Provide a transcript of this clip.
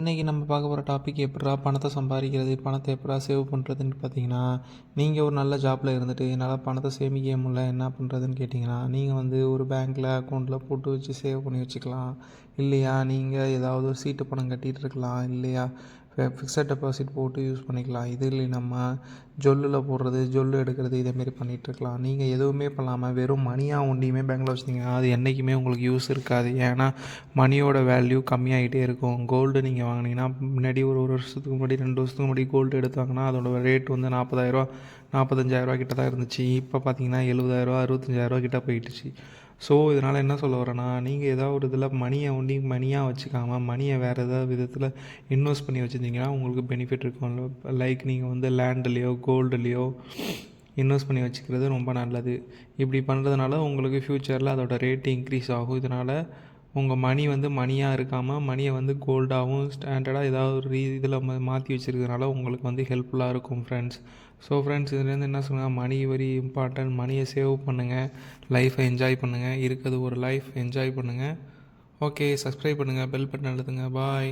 இன்றைக்கி நம்ம பார்க்க போகிற டாபிக் எப்படா பணத்தை சம்பாதிக்கிறது பணத்தை எப்படா சேவ் பண்ணுறதுன்னு பார்த்தீங்கன்னா நீங்கள் ஒரு நல்ல ஜாப்பில் இருந்துட்டு என்னால் பணத்தை சேமிக்க முடியல என்ன பண்ணுறதுன்னு கேட்டிங்கன்னா நீங்கள் வந்து ஒரு பேங்க்கில் அக்கௌண்ட்டில் போட்டு வச்சு சேவ் பண்ணி வச்சுக்கலாம். இல்லையா? நீங்கள் ஏதாவது ஒரு சீட்டு பணம் கட்டிகிட்டு இருக்கலாம் இல்லையா? ஃபிக்ஸட் டெபாசிட் போட்டு யூஸ் பண்ணிக்கலாம். இது இல்லை நம்ம ஜொல்லில் போடுறது ஜொல்லு எடுக்கிறது இதேமாரி பண்ணிகிட்ருக்கலாம் நீங்கள் எதுவுமே பண்ணாமல் வெறும் மணியாக ஒன்றையுமே பேங்க்கில் வச்சுருந்தீங்கன்னா அது என்றைக்குமே உங்களுக்கு யூஸ் இருக்காது. ஏன்னா மணியோட வேல்யூ கம்மியாகிட்டே இருக்கும். கோல்டு நீங்கள் வாங்கினீங்கன்னா முன்னாடி ஒரு ஒரு வருஷத்துக்கு முன்னாடி ரெண்டு வருஷத்துக்கு முன்னாடி கோல்டு எடுத்தாங்கன்னா அதோட ரேட் வந்து நாற்பதாயிரரூவா நாற்பத்தஞ்சாயிரரூவா கிட்ட தான் இருந்துச்சு. இப்போ பார்த்தீங்கன்னா எழுபதாயிரரூவா அறுபத்தஞ்சாயிரரூவா கிட்ட போயிட்டுச்சு. ஸோ இதனால் என்ன சொல்ல வரேன்னா நீங்கள் ஏதாவது ஒரு இதில் மணியை ஒண்டி மணியாக வச்சுக்காமல் மணியை வேறு ஏதாவது விதத்தில் இன்வெஸ்ட் பண்ணி வச்சுருந்தீங்கன்னா உங்களுக்கு பெனிஃபிட் இருக்கும். லைக் நீங்கள் வந்து லேண்டுலேயோ கோல்டுலேயோ இன்வெஸ்ட் பண்ணி வச்சுக்கிறது ரொம்ப நல்லது. இப்படி பண்ணுறதுனால உங்களுக்கு ஃப்யூச்சரில் அதோட ரேட்டு இன்க்ரீஸ் ஆகும். இதனால் உங்கள் மணி வந்து மணியாக இருக்காமல் மணியை வந்து கோல்டாகவும் ஸ்டாண்டர்டாக ஏதாவது ஒரு ரீ இதில் மாற்றி வச்சுருக்கனால உங்களுக்கு வந்து ஹெல்ப்ஃபுல்லாக இருக்கும் ஃப்ரெண்ட்ஸ் ஸோ ஃப்ரெண்ட்ஸ் இதுலேருந்து என்ன சொல்லுங்கள் மணி வெரி இம்பார்ட்டன்ட் மணியை சேவ் பண்ணுங்கள் லைஃப்பை என்ஜாய் பண்ணுங்கள் இருக்கிறது ஒரு லைஃப் என்ஜாய் பண்ணுங்கள் ஓகே சப்ஸ்கிரைப் பண்ணுங்கள் பெல் பட்டன் அழுத்துங்க. பாய்